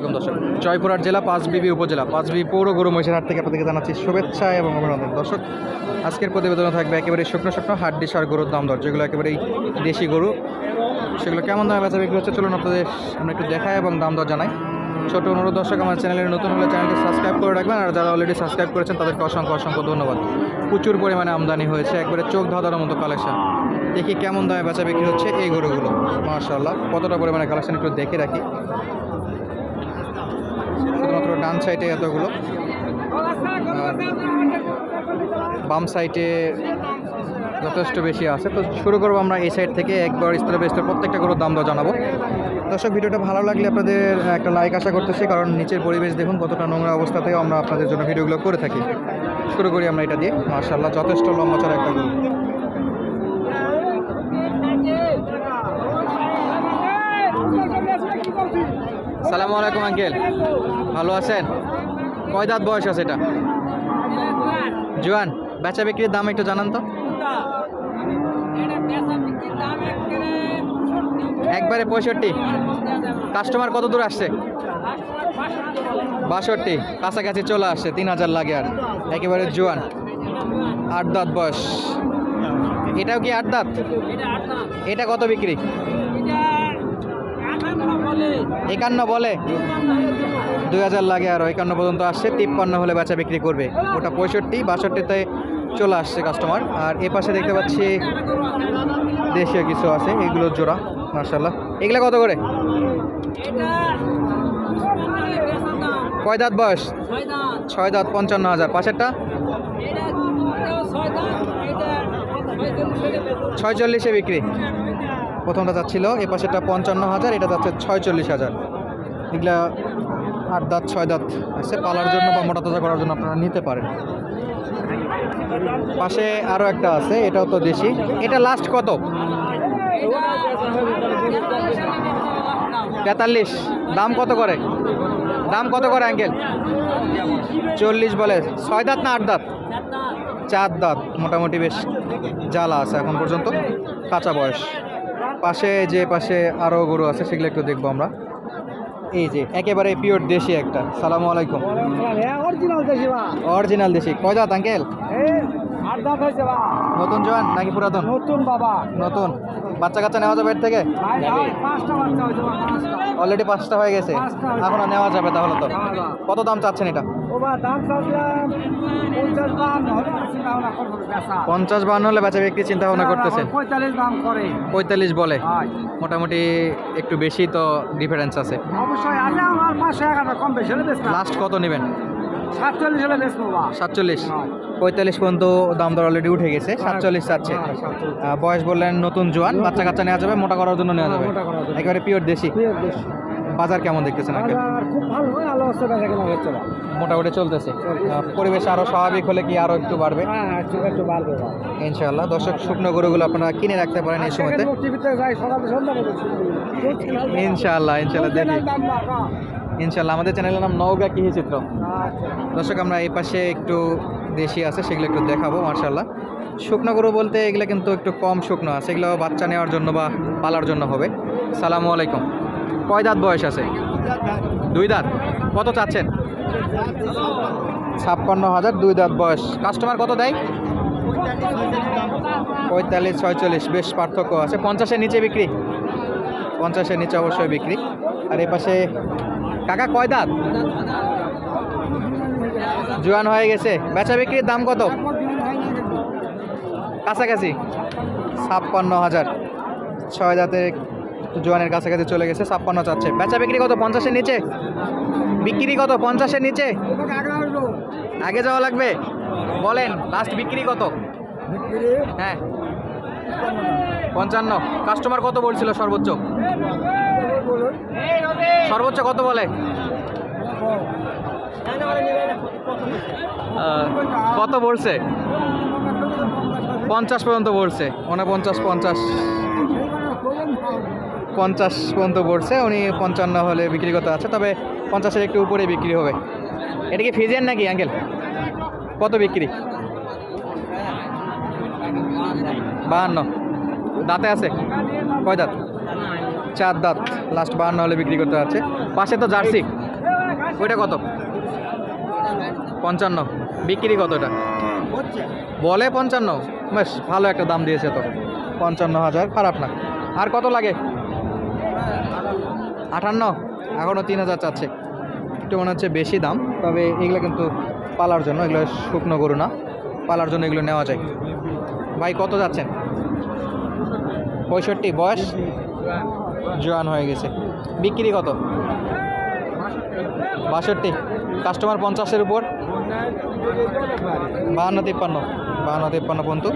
এরকম দর্শক, জয়পুরহাট জেলা, পাঁচবিবি উপজেলা, পাঁচবিবি পৌর গরু মহিষের হাট থেকে আপনাদেরকে জানাচ্ছি শুভেচ্ছা এবং অভিনন্দন। দর্শক, আজকের প্রতিবেদনে থাকবে একেবারে শুকনো শুকনো হাড্ডি সার গরুর দাম দর, যেগুলো একেবারেই দেশি গরু। সেগুলো কেমন দামে বেচা বিক্রি হচ্ছে চলুন আপনাদের আমরা একটু দেখাই এবং দাম দর জানাই। ছোট অনুরোধ, দর্শক, আমার চ্যানেলে নতুন হলে চ্যানেলটি সাবস্ক্রাইব করে রাখবেন আর যারা অলরেডি সাবস্ক্রাইব করেছেন, তাদেরকে অসংখ্য অসংখ্য ধন্যবাদ। প্রচুর পরিমাণে আমদানি হয়েছে, একবারে চোখ ধাঁধার মতো কালেকশন দেখি কেমন দামে বেচা বিক্রি হচ্ছে এই গরুগুলো, মাশাআল্লাহ। কতটা পরিমাণে কালেকশন একটু দেখে রাখি। ডান সাইডে এতগুলো। বাম সাইডে যথেষ্ট বেশি আছে। তো শুরু করব আমরা এই সাইড থেকে। একবার স্তরে বেস্তরে প্রত্যেকটা গরুর দাম দর জানাব। দর্শক, ভিডিওটা ভালো লাগলে আপনাদের একটা লাইক আশা করতেছি। কারণ নিচের পরিবেশ দেখুন, কতটা নোংরা অবস্থাতেও আমরা আপনাদের জন্য ভিডিওগুলো করে থাকি। শুরু করি আমরা এটা দিয়ে। মার্শাল্লাহ যথেষ্ট লম্বা চড়া একটা গরু। সালামু আলাইকুম, আঙ্কেল। ভালো আছেন? কয় দাঁত বয়স আছে এটা? জোয়ান, বেচা বিক্রির দাম একটু জানান তো। একবারে পঁয়ষট্টি। কাস্টমার কত দূর আসছে? বাষট্টি। কাছাকাছি চলে আসছে, তিন হাজার লাগে আর। একেবারে জোয়ান। আট দাঁত বয়স। এটাও কি আট দাঁত? এটা কত বিক্রি? একান্ন বলে। দুই হাজার লাগে আর, একান্ন পর্যন্ত আসছে, তিপ্পান্ন হলে বেচা বিক্রি করবে। ওটা পঁয়ষট্টি, বাষট্টিতে চলে আসছে কাস্টমার আর এ পাশে দেখতে পাচ্ছি দেশীয় কিছু আছে এগুলোর জোড়া মার্শাল্লাহ এগুলো কত করে? কয় দাঁত বয়স? ছয় দাঁত, পঞ্চান্ন হাজার। পাশেরটা? ছয়চল্লিশে বিক্রি। প্রথমটা যাচ্ছিল, এ পাশেরটা পঞ্চান্ন হাজার, এটা যাচ্ছে ছয়চল্লিশ হাজার। এগুলা আট দাঁত, ছয় দাঁত আছে, পালার জন্য বা মোটা তাজা করার জন্য আপনারা নিতে পারেন। পাশে আরও একটা আছে, এটাও তো দেশি। এটা লাস্ট কত? তেতাল্লিশ। দাম কত করে? দাম কত করে অ্যাঙ্কেল চল্লিশ বলে, ছয় দাঁত না আট দাঁত? চার দাঁত। মোটামুটি বেশ জ্বালা আছে এখন পর্যন্ত, কাঁচা বয়স। পাশে যে পাশে আরও গরু আছে সেগুলো একটু দেখব আমরা। এই যে একেবারে পিওর দেশি একটা। সালামু আলাইকুম। অরিজিনাল দেশি বা অরিজিনাল কয় দাঁত আঙ্কেল আট দাঁত হয়েছে বা নতুন জোয়ান নাকি পুরাতন? নতুন বাবা। নতুন। বাচ্চা কাচ্চা নেওয়া যাবে এর থেকে? বাচ্চা অলরেডি পাঁচটা। হয়ে গেছে। এখনও নেওয়া যাবে তাহলে তো। কত দাম চাচ্ছেন এটা? পঞ্চাশ বান্ন হলে আর চিন্তা ভাবনা করব বেচা। পঞ্চাশ বান্ন হলে বেচা বিক্রি চিন্তা ভাবনা করতেছেন পঁয়তাল্লিশ দাম করে। পঁয়তাল্লিশ বলে। মোটামুটি একটু বেশি তো ডিফারেন্স আছে। অবশ্যই আমার পাঁচশো এগারো কম বেশি লাস্ট কত নেবেন? সাতচল্লিশ হলে বেচবো বা। সাতচল্লিশ। পঁয়তাল্লিশ পর্যন্ত দাম দর অলরেডি উঠে গেছে সাতচল্লিশ চাচ্ছে। হ্যাঁ, বয়স বললেন নতুন জোয়ান বাচ্চা কাচ্চা নেওয়া যাবে মোটা করার জন্য নেওয়া হ্যাঁ, যাবে। একেবারে পিওর দেশি। বাজার কেমন দেখতেছেন আগে খুব ভালো হয় আলো হচ্ছে মোটামুটি চলতেছে। পরিবেশ আরও স্বাভাবিক হলে কি আরও একটু বাড়বে? হ্যাঁ হ্যাঁ, একটু বাড়বে ইনশাআল্লাহ। দর্শক শুকনো গরুগুলো আপনারা কিনে রাখতে পারেন এই সময়তে। ইনশাআল্লাহ ইনশাআল্লাহ দেখি। ইনশাআল্লাহ। আমাদের চ্যানেলের নাম নওগা কৃষি চিত্র। দর্শক, আমরা এই পাশে একটু দেশি আছে, সেগুলো একটু দেখাবো মার্শাল্লাহ শুকনো গরু বলতে এগুলো কিন্তু একটু কম শুকনো আছে, এগুলো বাচ্চা নেওয়ার জন্য বা পালার জন্য হবে। সালামু আলাইকুম। কয় দাঁত বয়স আছে? দুই দাঁত। কত চাচ্ছেন? ছাপ্পান্ন হাজার দুই দাঁত বয়স। কাস্টমার কত দেয়? পঁয়তাল্লিশ, ছয়চল্লিশ। বেশ পার্থক্য আছে। পঞ্চাশের নিচে বিক্রি? পঞ্চাশের নিচে অবশ্যই বিক্রি। আর এই পাশে কাকা, কয় দাঁত? জোয়ান হয়ে গেছে। বেচা বিক্রির দাম কত? কাছাকাছি। ছাপ্পান্ন হাজার। ছয় দাঁতের জোয়ানের কাছাকাছি চলে গেছে, ছাপ্পান্ন চাচ্ছে। বেচা বিক্রি কত? পঞ্চাশের নিচে? বিক্রি কত? পঞ্চাশের নিচে? আগে যাওয়া লাগবে? বলেন লাস্ট বিক্রি কত? হ্যাঁ। পঞ্চান্ন। কাস্টমার কত বলছিল সর্বোচ্চ? সর্বোচ্চ কত বলে? কত বলছে? পঞ্চাশ পর্যন্ত বলছে। পঞ্চাশ পঞ্চাশ। পঞ্চাশ পর্যন্ত পড়ছে উনি পঞ্চান্ন হলে বিক্রি করতে আছে, তবে পঞ্চাশের একটু উপরে বিক্রি হবে। এটা কি ফিজিয়ান নাকি, আঙ্কেল? কত বিক্রি? বাহান্ন। দাঁতে আছে? কয় দাঁত? চার দাঁত লাস্ট বাহান্ন হলে বিক্রি করতে আছে পাশে তো জার্সি। ওইটা কত? পঞ্চান্ন। বিক্রি কত এটা? বলে পঞ্চান্ন। বেশ, ভালো একটা দাম দিয়েছে তো। পঞ্চান্ন হাজার, খারাপ না। আর কত লাগে? আটান্ন। এখনও তিন হাজার চাচ্ছে। একটু মনে হচ্ছে বেশি দাম, তবে এগুলো কিন্তু পালার জন্য, এগুলো শুকনো গরু না। পালার জন্য এগুলো নেওয়া যায়। ভাই, কত যাচ্ছেন? পঁয়ষট্টি। বয়স? জোয়ান হয়ে গেছে। বিক্রি কত? বাষট্টি। কাস্টমার পঞ্চাশের উপর। বাহান্ন তিপ্পান্ন। বাহান্ন তিপ্পান্ন পর্যন্ত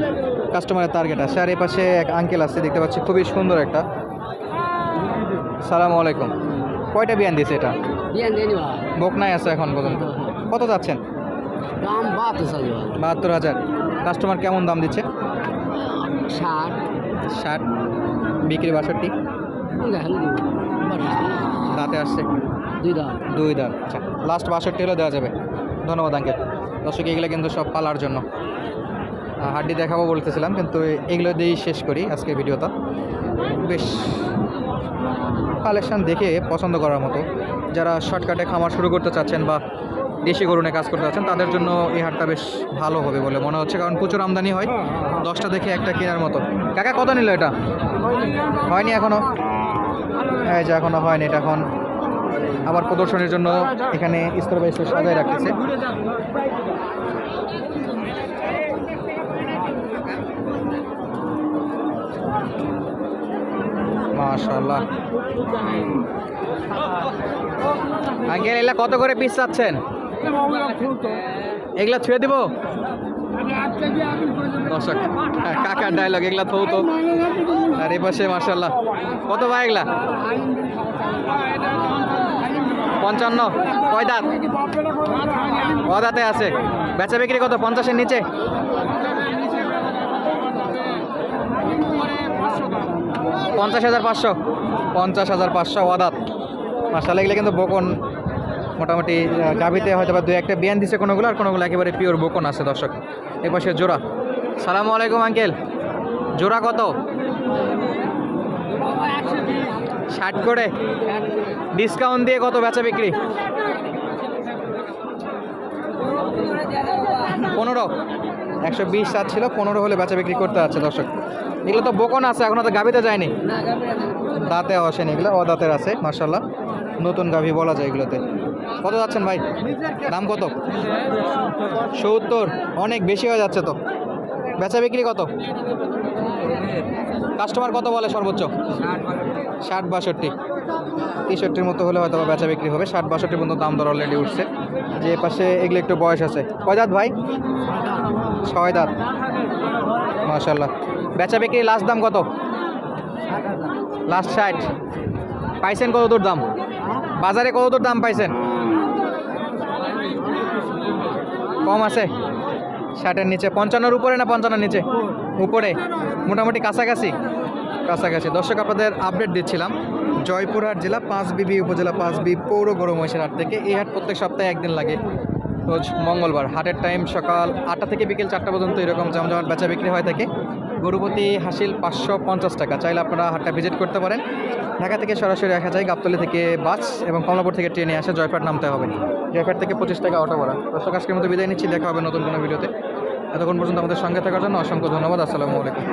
কাস্টমারের টার্গেট আছে। আর এই পাশে এক আঙ্কেল আছে দেখতে পাচ্ছি খুবই সুন্দর একটা। সালামু আলাইকুম। কয়টা বিয়ান দিয়েছে এটা? বিয়ান দিয়ে আছে এখন পর্যন্ত। কত যাচ্ছেন? দাম বাহাত্তর হাজার। কাস্টমার কেমন দাম দিচ্ছে? ষাট। ষাট। বিক্রি বাষট্টি। দাঁতে আসছে দুই দাম দুই দাঁত আচ্ছা। লাস্ট বাষট্টি হলে দেওয়া যাবে। ধন্যবাদ আঙ্কেল দর্শক এগুলো কিন্তু সব পালার জন্য। হাড্ডি দেখাবো বলতেছিলাম কিন্তু এগুলো দিয়েই শেষ করি আজকে ভিডিওটা। বেশ কালেকশন দেখে পছন্দ করার মতো। যারা শর্টকাটে খামার শুরু করতে চাচ্ছেন বা দেশি গরুনে কাজ করতে চাচ্ছেন তাদের জন্য এই হাটটা বেশ ভালো হবে বলে মনে হচ্ছে, কারণ প্রচুর আমদানি হয়। দশটা দেখে একটা কেনার মতো। কাকা, কত নিল এটা? হয়নি এখনও? এই যে এখনও হয়নি, এটা এখন আবার প্রদর্শনীর জন্য এখানে স্তর বাই স্তর সাজায় রাখতেছে। মাশাল্লাহ আঙ্কেল, এগুলা কত করে পিস চাচ্ছেন? এগুলা ছুঁয়ে দিব? দর্শক হ্যাঁ, কাকার ডায়লগ এগুলা থৌ তো। আর এই পাশে মার্শাল্লাহ কত ভাই এগুলা? পঞ্চান্ন। কয় দাঁত? ক আছে? বেচা বিক্রি কত? পঞ্চাশের নিচে? পঞ্চাশ হাজার পাঁচশো। পঞ্চাশ হাজার পাঁচশো অদাত। মাসালা এগুলো কিন্তু বকন। মোটামুটি গাভীতে হয়তো বা দু একটা বিয়ান দিছে কোনোগুলো আর কোনোগুলো একেবারে পিওর বকন আছে দর্শক। এ পাশে জোড়া। সালামু আলাইকুম আঙ্কেল জোড়া কত? ষাট করে। ডিসকাউন্ট দিয়ে কত বেচা বিক্রি? পনেরো। একশো বিশ সাত ছিল পনেরো হলে বেচা বিক্রি করতে আছে দর্শক। এগুলো তো বকন আছে, এখনও তো গাভিতে যায়নি। দাঁতে আসেনি এগুলো ও দাঁতের আছে মার্শাল্লাহ নতুন গাভি বলা যায় এগুলোতে। কত যাচ্ছেন ভাই? দাম কত? সত্তর। অনেক বেশি হয়ে যাচ্ছে তো। বেচা বিক্রি কত? কাস্টমার কত বলে সর্বোচ্চ? ষাট বাষট্টি। তেষট্টির মতো হলে হয়তো বেচা বিক্রি হবে। ষাট বাষট্টি পর্যন্ত দাম দর অলরেডি উঠছে। যে পাশে এগুলো একটু বয়স আছে। কয় দাঁত ভাই? ছয় দাঁত। মাশাল্লাহ বেচা বিক্রি লাস্ট দাম কত? লাস্ট ষাট। পাইছেন কত দূর দাম? বাজারে কত দূর দাম পাইছেন? কম আছে। ষাটের নিচে। পঞ্চান্নর উপরে না পঞ্চান্নর নিচে? উপরে। মোটামুটি কাছাকাছি। কাছাকাছি। দর্শক, আপনাদের আপডেট দিচ্ছিলাম। জয়পুরহাট জেলা পাঁচ বিবি উপজেলা পাঁচ বি পৌর গরু মহিষের হাট থেকে। এই হাট প্রত্যেক সপ্তাহে একদিন লাগে। রোজ মঙ্গলবার। হাটের টাইম সকাল আটটা থেকে বিকেল চারটা পর্যন্ত এরকম জমজমাট বেচা বিক্রি হয়ে থাকে। গরুপতি হাসিল পাঁচশো পঞ্চাশ টাকা। চাইলে আপনারা হাটটা ভিজিট করতে পারেন। ঢাকা থেকে সরাসরি দেখা যায় গাবতলি থেকে বাস এবং কমলাপুর থেকে ট্রেনে আসে জয়পাট নামতে হবে। জয়পাট থেকে পঁচিশ টাকা অটো ভাড়া। দর্শক, আজকের মতো বিদায় নিচ্ছি। দেখা হবে নতুন কোনো ভিডিওতে। এতক্ষণ পর্যন্ত আমাদের সঙ্গে থাকার জন্য অসংখ্য ধন্যবাদ। আসসালামু আলাইকুম।